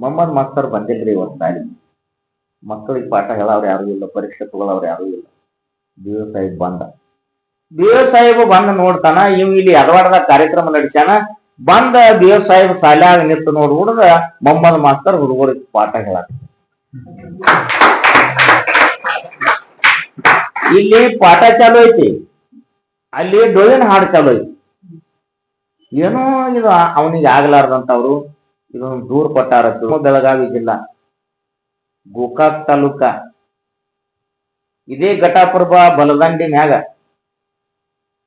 Mohammed master ಬಂದಿಲ್ರಿ ಇವತ್ತು ಸಾಲಿ ಮಕ್ಕಳಿಗೆ ಪಾಠ ಹೇಳವ್ರು ಯಾರು ಇಲ್ಲ ಪರೀಕ್ಷೆ ತಗೊಳ್ಳೋರು ಯಾರು ಇಲ್ಲ. ಬಿ ಸಾಹೇಬ್ ಬಂದ. ಒ ಸಾಹೇಬ್ ಬಂದ ನೋಡ್ತಾನ, ಇವ್ ಇಲ್ಲಿ ಎಡವಾಡದಾಗ ಕಾರ್ಯಕ್ರಮ ನಡೆಸ್ಯಾನ. ಬಂದ ಒ ಸಾಹೇಬ್ ಸಾಲ್ಯಾಗ ನಿಂತು ನೋಡಿ ಹುಡುಗ ಮೊಹಮ್ಮದ್ ಮಾಸ್ತರ್ ಹುಡುಗರಿಗೆ ಪಾಠ ಹೇಳ ಇಲ್ಲಿ ಪಾಠ ಚಾಲು ಐತಿ. ಅಲ್ಲಿ ಡೊಳ್ಳಿನ ಹಾಡು ಚಾಲು ಐತಿ. ಏನೋ ಇದು ಅವನಿಗೆ ಆಗ್ಲಾರ್ದಂತವ್ರು. ಇದೊಂದು ದೂರ ಕೊಟ್ಟಾರ ಬೆಳಗಾವಿ ಜಿಲ್ಲಾ ಗೋಕಾಕ್ ತಾಲೂಕ. ಇದೇ ಘಟಪ್ರಭಾ ಬಲದಂಡಿ ಮ್ಯಾಗ.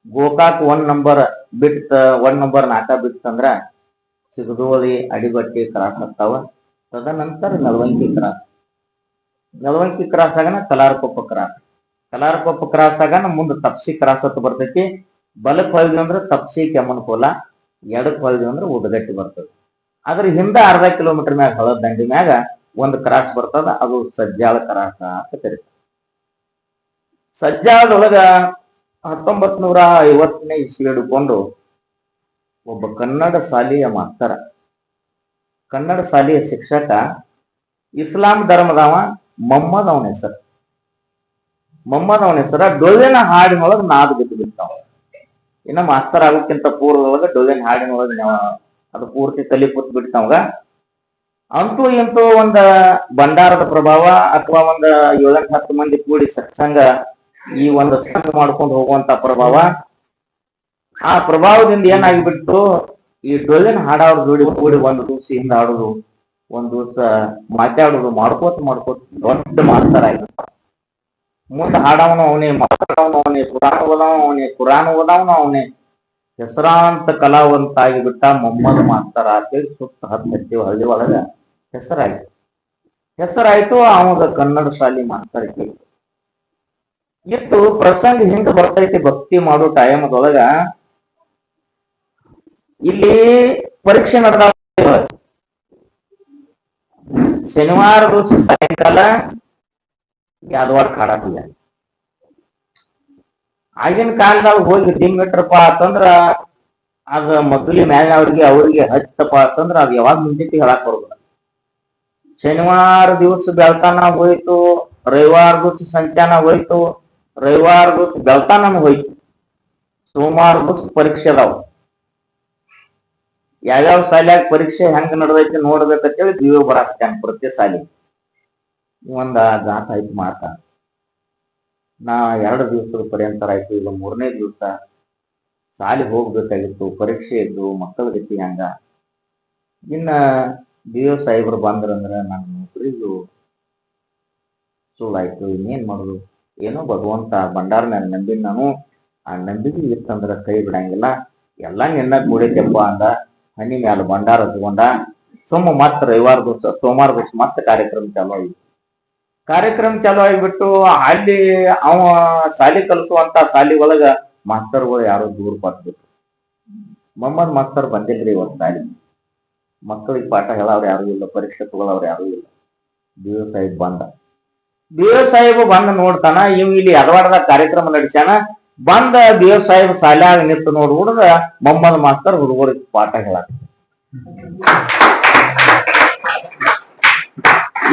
ಗೋಕಾಕ್ ಒನ್ ನಂಬರ್ ಬಿಟ್ಟ, ಒನ್ ನಂಬರ್ ನಾಟ ಬಿಟ್ಟಂದ್ರ ಸಿಗದೋಳಿ, ಅಡಿಬಟ್ಟಿ ಕ್ರಾಸ್ ಆಗ್ತಾವ. ತದನಂತರ ನಲವಂಕಿ ಕ್ರಾಸ್ ನಲವಂಕಿ ಕ್ರಾಸ್ ಆಗನ ಕಲಾರಕೊಪ್ಪ ಕ್ರಾಸ್ ಕಲಾರಕೊಪ್ಪ ಕ್ರಾಸ್ ಆಗನ ಮುಂದೆ ತಪ್ಸಿ ಕ್ರಾಸ್ ಅಂತ ಬರ್ತೈತಿ. ಬಲಕ್ ಹೊಳ್ದ್ವಿ ಅಂದ್ರೆ ತಪ್ಸಿ ಕೆಮ್ಮನಕೋಲ ಎಡಕ್ ಹೊಳ್ದ್ವಿ ಅಂದ್ರೆ ಉಡಗಟ್ಟಿ ಬರ್ತದೆ ಅದ್ರ ಹಿಂದೆ ಅರ್ಧ ಕಿಲೋಮೀಟರ್ ಮ್ಯಾಗ ಹಳದ ದಂಡಿ ಮ್ಯಾಗ ಒಂದು ಕ್ರಾಸ್ ಬರ್ತದ, ಅದು ಸಜ್ಜಾಳ ಕ್ರಾಸ ಅಂತ ಕರೀತಾರೆ. ಸಜ್ಜಾಳದೊಳಗ ಹತ್ತೊಂಬತ್ ನೂರ ಐವತ್ತನೇ ಇಸ್ವಿ ಹಿಡ್ಕೊಂಡು ಒಬ್ಬ ಕನ್ನಡ ಶಾಲೆಯ ಮಾಸ್ತರ. ಕನ್ನಡ ಶಾಲೆಯ ಶಿಕ್ಷಕ ಇಸ್ಲಾಂ ಧರ್ಮದವ ಮಮ್ಮದ್ ಅವನ ಹೆಸರು. ಮಮ್ಮದ್ ಅವನ ಹೆಸರ ಡೊಳ್ಳಿನ ಹಾಡಿನೊಳಗ ನಾದು ಬಿದ್ದು ಬಿಡ್ತಾವ. ಇನ್ನ ಮಾಸ್ತರ್ ಆಗೋಕ್ಕಿಂತ ಪೂರ್ವದೊಳಗ ಡೊಳ್ಳಿನ ಹಾಡಿನೊಳಗ ಅದು ಪೂರ್ತಿ ತಲೆ ಕೂತ್ ಬಿಡ್ತಾವಾಗ ಅಂತೂ ಇಂತೂ ಒಂದ ಭಂಡಾರದ ಪ್ರಭಾವ ಅಥವಾ ಒಂದ ಏಳೆಂಟು ಹತ್ತು ಮಂದಿ ಕೂಡಿ ಸತ್ಸಂಗ ಈ ಒಂದು ಸಂಘ ಮಾಡ್ಕೊಂಡು ಹೋಗುವಂತ ಪ್ರಭಾವ. ಆ ಪ್ರಭಾವದಿಂದ ಏನಾಗಿಬಿಟ್ಟು ಈ ಡೊಳ್ಳಿನ ಹಾಡಾಡೋದು ಜೋಡಿ ಕೂಡಿ ಒಂದು ದಿವಸ ಹಿಂದ ಒಂದು ದಿವಸ ಮಾತಾಡೋದು ಮಾಡ್ಕೋತ ಮಾಡ್ಕೋತ ದೊಡ್ಡ ಮಾಡ್ತಾರ ಮುಂದ ಹಾಡವನು ಅವನೇ ಮಾತಾಡವನು ಅವನೇ ಕುರಾನ್ ಓದವನು ಅವನೇ ಕುರಾನ್ ಓದವನು ಅವನೇ. ಹೆಸರಾಂತ ಕಲಾವಂತ ಆಗಿಬಿಟ್ಟ ಮೊಮ್ಮದ ಮಾಸ್ತರ್ ಅಂತೇಳಿ ಸುತ್ತ ಹತ್ತು ಹಳ್ಳಿ ಒಳಗ ಹೆಸರಾಯ್ತು. ಹೆಸರಾಯ್ತು ಅವಾಗ ಕನ್ನಡ ಶಾಲಿ ಮಾಸ್ತರ್ ಇಟ್ಟು ಪ್ರಸಂಗ ಹಿಂದ ಬರ್ತೈತಿ ಭಕ್ತಿ ಮಾಡೋ ಟೈಮದೊಳಗ ಇಲ್ಲಿ ಪರೀಕ್ಷೆ ನಡೆದ ಶನಿವಾರ ದಿವಸ ಸಾಯಂಕಾಲ ಯಾದವಾಡ ಕಾಡಾತಿಲ್ಲ ಆಗಿನ ಕಾಲದಾಗ ಹೋಗಿ ಡಿಂಗಿಟ್ರಪ್ಪ ಅಂತಂದ್ರ ಅದ ಮಕ್ಕಳಿ ಮ್ಯಾಲ ಅವ್ರಿಗೆ ಹಚ್ಚಪ್ಪ ಅಂತಂದ್ರ ಅದ್ ಯಾವಾಗ ಮುಂಚೆತಿ ಹೇಳಕ್ ಬರೋದಿಲ್ಲ. ಶನಿವಾರ ದಿವಸ ಬೆಳ್ತಾನ ಹೋಯ್ತು, ರವಿವಾರ ದಿವಸ ಸಂಚಾನ ಹೋಯ್ತು, ರವಿವಾರ ದಿವಸ ಬೆಳ್ತಾನ ಹೋಯ್ತು, ಸೋಮವಾರ ದಿವಸ ಪರೀಕ್ಷೆ ಅದಾವ. ಯಾವ್ಯಾವ ಶಾಲ್ಯಾಗ ಪರೀಕ್ಷೆ ಹೆಂಗ್ ನಡೆದೈತಿ ನೋಡ್ಬೇಕಂತೇಳಿ ದಿವ್ಯ ಬರಾಕ್ತಾನೆ ಪ್ರತಿ ಸಾಲಿ ಒಂದ ಗಾತ ಐತಿ ಮಾತ. ನಾ ಎರಡು ದಿವಸದ ಪರ್ಯಂತರ ಆಯ್ತು ಈಗ ಮೂರನೇ ದಿವಸ ಶಾಲೆ ಹೋಗ್ಬೇಕಾಗಿತ್ತು, ಪರೀಕ್ಷೆ ಇದ್ದು ಮಕ್ಕಳ ಗತಿ ಹಂಗ. ಇನ್ನ ಬಿ ಒ ಸಾಹೇಬ್ರು ಬಂದ್ರಂದ್ರ ನನ್ನ ನೌಕರಿಗೂ ಸುಳ್ಳಾಯ್ತು, ಇನ್ನೇನ್ ಮಾಡುದು? ಏನೋ ಭಗವಂತ ಭಂಡಾರ ನನ್ನ ನಂಬಿನ ನಾನು. ಆ ನಂಬಿಕೆ ಇತ್ತಂದ್ರ ಕೈ ಬಿಡಂಗಿಲ್ಲ. ಎಲ್ಲಾ ನಿನ್ನ ಕೂಡೈತೆಪ್ಪ ಅಂದ. ಹನಿ ಮ್ಯಾಲ ಭಂಡಾರ ತಗೊಂಡ ಸೋಮ ಮತ್ತ ರವಿವಾರ ದಿವಸ, ಸೋಮವಾರ ದಿವಸ ಮತ್ತೆ ಕಾರ್ಯಕ್ರಮ ಚಾಲು ಆಗಿ ಕಾರ್ಯಕ್ರಮ ಚಾಲು ಆಗಿಬಿಟ್ಟು ಅಲ್ಲಿ ಅವ ಶಾಲಿ ಕಲಿಸುವಂತ ಶಾಲಿ ಒಳಗ ಮಾಸ್ತರ್ಗಳು ಯಾರೋ ದೂರ ಪಟ್ಬಿಟ್ರು ಮೊಹಮ್ಮದ್ ಮಾಸ್ತರ್ ಬಂದಿಲ್ರಿ ಇವತ್ತು ಶಾಲಿ. ಮಕ್ಕಳಿಗೆ ಪಾಠ ಹೇಳವ್ರು ಯಾರು ಇಲ್ಲ ಪರೀಕ್ಷೆ ತಗೊಳವ್ರು ಯಾರು ಇಲ್ಲ. ಬಿ ಸಾಹೇಬ್ ಬಂದ. ಬಿ ಒ ಸಾಹೇಬ್ ಬಂದ ನೋಡ್ತಾನ, ಇವ್ ಇಲ್ಲಿ ಎಡವಾಡದಾಗ ಕಾರ್ಯಕ್ರಮ ನಡೆಸ್ಯಾನ. ಬಂದ ಬಿ ಸಾಹೇಬ್ ಶಾಲ್ಯಾಗ ನಿಂತು ನೋಡಿ ಹುಡುಗ ಮೊಹಮ್ಮದ್ ಮಾಸ್ತರ್ ಹುಡುಗರಿಗೆ ಪಾಠ ಹೇಳ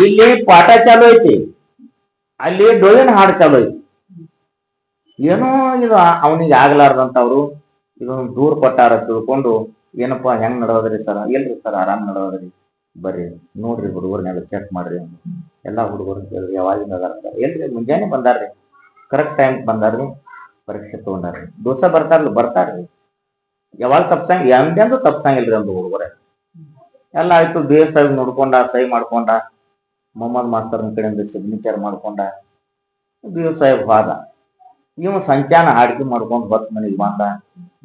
ಇಲ್ಲಿ ಪಾಠ ಚಾಲು ಐತಿ. ಅಲ್ಲಿ ಡೊಳ್ಳಿನ ಹಾಡು ಚಾಲು ಐತಿ. ಏನೋ ಇದು ಅವನಿಗೆ ಆಗ್ಲಾರ್ದಂತವ್ರು ಇದೊಂದು ದೂರ ಕೊಟ್ಟಾರ ತಿಳ್ಕೊಂಡು, ಏನಪ್ಪಾ ಹೆಂಗ್ ನಡೋದ್ರಿ ಸರ್? ಎಲ್ರಿ ಸರ್ ಆರಾಮ್ ನಡೋದ್ರಿ ಬರ್ರಿ, ನೋಡ್ರಿ ಹುಡುಗರ್ನೆಲ್ಲ ಚೆಕ್ ಮಾಡ್ರಿ. ಎಲ್ಲಾ ಹುಡುಗರು ಕೇಳ್ರಿ ಯಾವಾಗಿಂದ ಅದಾರ ಎಲ್ರಿ ಮುಂಜಾನೆ ಬಂದಾರ್ರಿ. Correct time ಬಂದಾರ್ರಿ. ಪರೀಕ್ಷೆ ತಗೊಂಡಾರ್ರಿ. ದೋಸ ಬರ್ತಾರಲ್ಲ ಬರ್ತಾರ್ರಿ. ಯಾವಾಗ ತಪ್ಸಂಗ್ ಎಂದೆಂದು ತಪ್ಸಂಗಿಲ್ರಿ ಅಂದ್ರೆ ಹುಡುಗರೇ. ಎಲ್ಲ ಆಯ್ತು ದೇವ್ ಸಹ ನೋಡ್ಕೊಂಡ, ಸಹಿ ಮಾಡ್ಕೊಂಡ ಮೊಹಮ್ಮದ್ ಮಾಸ್ತರ್ನ ಕಡೆಯಿಂದ ಸಿಗ್ನೇಚರ್ ಮಾಡ್ಕೊಂಡ ಬೀರ್ ಸಾಹೇಬ್ ಹೋದ. ಇವ ಸಂಚಾನ ಹಾಡಿಕೆ ಮಾಡ್ಕೊಂಡು ಹೊತ್ತು ಮನೆಗೆ ಬಂದ.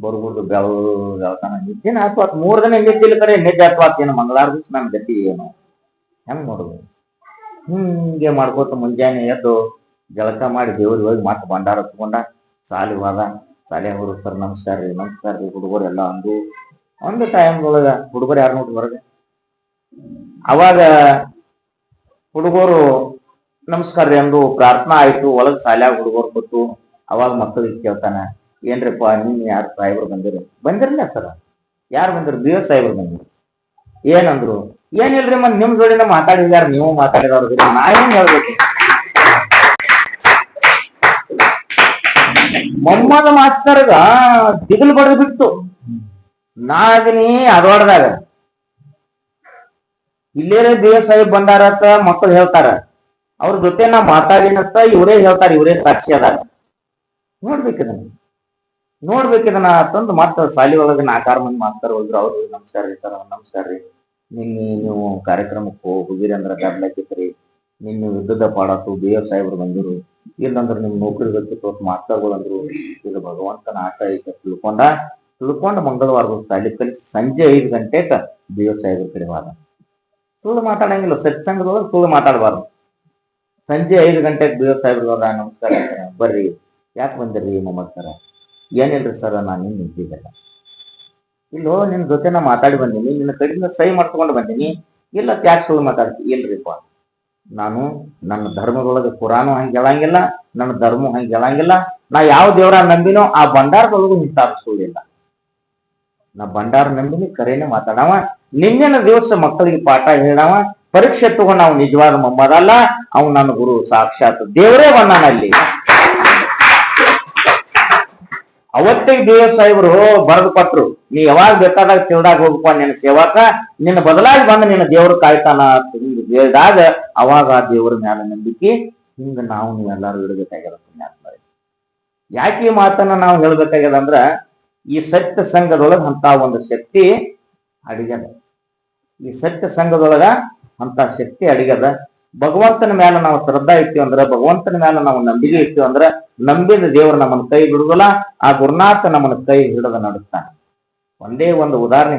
ಬರ್ಬೋದು ಬೆಳವು ಬೆಳ್ತಾನ. ನಿದ್ದೆನ ಅಥವಾ ಮೂರು ದಿನ ನಿದ್ದಿಲ್ಲ ಕರೆ? ನಿದ್ದೆ ಅಥವಾ ಏನು ಮಂಗಳಾರ ದಿವಸ ಗಟ್ಟಿ ಏನು? ಹೆಂಗೆ ಮಾಡೋದು ಹಿಂಗೆ ಮಾಡ್ಕೋತ ಮುಂಜಾನೆ ಎದ್ದು ಜಳಕ ಮಾಡಿ ದೇವ್ರಿಗೆ ಹೋಗಿ ಮತ್ತೆ ಭಂಡಾರ ಹತ್ಕೊಂಡ. ಸಾಲಿ ಹೋದ. ಶಾಲೆ ಹುಡುಗ ಸರ್ ನಮಸ್ಕಾರ ರೀ ನಮಸ್ಕಾರ ರೀ, ಹುಡುಗರು ಎಲ್ಲ ಅಂದು ಒಂದು ಟೈಮ್ ಒಳಗ ಹುಡುಗರು ಯಾರು ನೋಡಿ ಹೊರಗೆ? ಅವಾಗ ಹುಡುಗರು ನಮಸ್ಕಾರ ರೀ ಅಂದು ಪ್ರಾರ್ಥನಾ ಆಯ್ತು. ಒಳಗ್ ಶಾಲ್ಯಾಗ ಹುಡುಗರು ಕೂತು ಅವಾಗ ಮಕ್ಕಳಿಗೆ ಕೇಳ್ತಾನ, ಏನ್ರಿಪ್ಪ ನಿನ್ ಯಾರು ಸಾಹೇಬ್ರು ಬಂದಿರು? ಬಂದಿರಲ್ಲ ಸರ. ಯಾರು ಬಂದಿರು? ಬಿ ಎಸ್ ಸಾಹೇಬ್ರು ಬಂದಿರು. ಏನಂದ್ರು? ಏನಿಲ್ರಿ ಮತ್ ನಿಮ್ ಜೋಡಿನ ಮಾತಾಡಿದಾರ, ನೀವು ಮಾತಾಡಿದವ್ರ ನಾ ಏನ್ ಹೇಳ್ಬೇಕು? ಮೊಮ್ಮದ ಮಾಸ್ತರ್ಗ ದಿಗಲ್ ಬಡದ್ ಬಿಟ್ಟು ನಾ ಅದೀನಿ ಅದೊಡ್ದಾಗ ಇಲ್ಲೇರೆ ದೇವ ಸಾಹೇಬ್ ಬಂದಾರತ್ತ ಮಕ್ಕಳು ಹೇಳ್ತಾರ. ಅವ್ರ ಜೊತೆ ನಾ ಮಾತಾಡಿನತ್ತ ಇವರೇ ಹೇಳ್ತಾರ, ಇವರೇ ಸಾಕ್ಷಿ ಅದಾರ. ನೋಡ್ಬೇಕಿದನ್ನ ನೋಡ್ಬೇಕಿದನ್ನ ಅಂತಂದು ಮತ್ತ ಶಾಲಿ ಒಳಗ ನಾಕಾರ ಮಂದಿ ಮಾಡ್ತಾರ ಹೋದ್ರು, ಅವ್ರು ನಮಸ್ಕಾರ ರೀ ಸರ್ ನಮಸ್ಕಾರ ರೀ. ನಿನ್ನೆ ನೀವು ಕಾರ್ಯಕ್ರಮಕ್ಕೆ ಹೋಗಿರಿ ಅಂದ್ರ ಗದ್ಲಾಕಿತ್ರಿ ನಿನ್ನ ಯುದ್ಧದ ಪಾಡತ್ತು ದೇವ್ ಸಾಹೇಬ್ರು ಬಂದಿರು. ಇಲ್ಲಂದ್ರ ನಿಮ್ ನೌಕರಿ ಗೊತ್ತಿತ್ತು ಮಾಸ್ತರ್ಗಳು ಇದು ಭಗವಂತನ ಆಟ ಐತೆ ತಿಳ್ಕೊಂಡ ತಿಳ್ಕೊಂಡ ಮಂಗಳವಾರ ಸಾಲಿ ಕಲಿಸಿ ಸಂಜೆ ಐದು ಗಂಟೆಗೆ ದೇವ್ ಸಾಹೇಬ್ರ ಕಡೆ ಹೋದ. ಸುಳ್ಳು ಮಾತಾಡಂಗಿಲ್ಲ ಸತ್ಸಂಗದೊಳಗೆ ಸುಳ್ಳು ಮಾತಾಡಬಾರ್ದು. ಸಂಜೆ ಐದು ಗಂಟೆಗೆ ಸಾಹೇಬ್ರು ಅವರ ನಮಸ್ಕಾರ ಬರ್ರಿ. ಯಾಕೆ ಬಂದಿರಿ ಮೊಹಮ್ಮದ್ ಸರ? ಏನಿಲ್ರಿ ಸರ್ ನಾನು ನಿನ್ನ ನಿಂತಿದ್ದಲ್ಲ ಇಲ್ಲೋ ನಿನ್ನ ಜೊತೆ ನಾ ಮಾತಾಡಿ ಬಂದೀನಿ. ನಿನ್ನ ಕಡೆಯಿಂದ ಸಹಿ ಮಾಡ್ಕೊಂಡು ಬಂದೀನಿ. ಇಲ್ಲ ಯಾಕೆ ಸುಳ್ಳು ಮಾತಾಡ್ತೀನಿ ಇಲ್ರಿಪ್ಪ. ನಾನು ನನ್ನ ಧರ್ಮದೊಳಗೆ ಕುರಾನು ಹಂಗೆ ಹೇಳಂಗಿಲ್ಲ, ನನ್ನ ಧರ್ಮ ಹಂಗೆ ಹೇಳಂಗಿಲ್ಲ. ನಾ ಯಾವ ದೇವರ ನಂಬಿನೋ ಆ ಭಂಡಾರದೊಳಗೂ ಸುಳ್ಳಿಲ್ಲ. ನಾ ಭಂಡಾರ ನಂಬಿನಿ ಕರೆನೆ ಮಾತಾಡವ. ನಿನ್ನೆನ ದಿವಸ ಮಕ್ಕಳಿಗೆ ಪಾಠ ಹೇಳವ. ಪರೀಕ್ಷೆ ತಗೊಂಡು ನಾವು ನಿಜವಾದ ಮೊಮ್ಮದಲ್ಲ ಅವ್ನು ನನ್ನ ಗುರು ಸಾಕ್ಷಾತ್ ದೇವರೇ ಬಂದಾನ ಅಲ್ಲಿ ಅವತ್ತಿಗೆ ದೇವ ಸಾಹೇಬರು ಬರೆದು ಕೊಟ್ರು, ನೀ ಯಾವಾಗ ಬೇಕಾದಾಗ ತಿಳ್ದಾಗ ಹೋಗಪ್ಪ ನಿನ್ನ ಸೇವಾಕ. ನಿನ್ನ ಬದಲಾಗಿ ಬಂದ ನಿನ್ನ ದೇವ್ರ ಕಾಯ್ತಾನ ಹೇಳಿದಾಗ ಅವಾಗ ಆ ದೇವರ ಮ್ಯಾಲ ನಂಬಿಕೆ. ಹಿಂಗ ನಾವು ನೀವೆಲ್ಲರೂ ಇಡಬೇಕಾಗ್ಯದ. ಯಾಕೆ ಈ ಮಾತನ್ನ ನಾವು ಹೇಳ್ಬೇಕಾಗ್ಯದ ಅಂದ್ರ ಈ ಸತ್ಯ ಸಂಘದೊಳಗ ಅಂತ ಒಂದು ಶಕ್ತಿ ಅಡಿಗದ ಈ ಸತ್ಯ ಸಂಘದೊಳಗ ಅಂತ ಶಕ್ತಿ ಅಡಿಗದ ಭಗವಂತನ ಮೇಲೆ ನಾವು ಶ್ರದ್ಧಾ ಇರ್ತೀವಿ ಅಂದ್ರೆ, ಭಗವಂತನ ಮೇಲೆ ನಾವು ನಂಬಿಕೆ ಇರ್ತೀವಿ ಅಂದ್ರೆ, ನಂಬಿದ ದೇವರು ನಮ್ಮನ್ನು ಕೈ ಬಿಡುದಿಲ್ಲ ಆ ಗುರುನಾಥ ನಮ್ಮನ್ನು ಕೈ ಹಿಡಿದ ನಡುತ್ತಾನೆ ಒಂದೇ ಒಂದು ಉದಾಹರಣೆ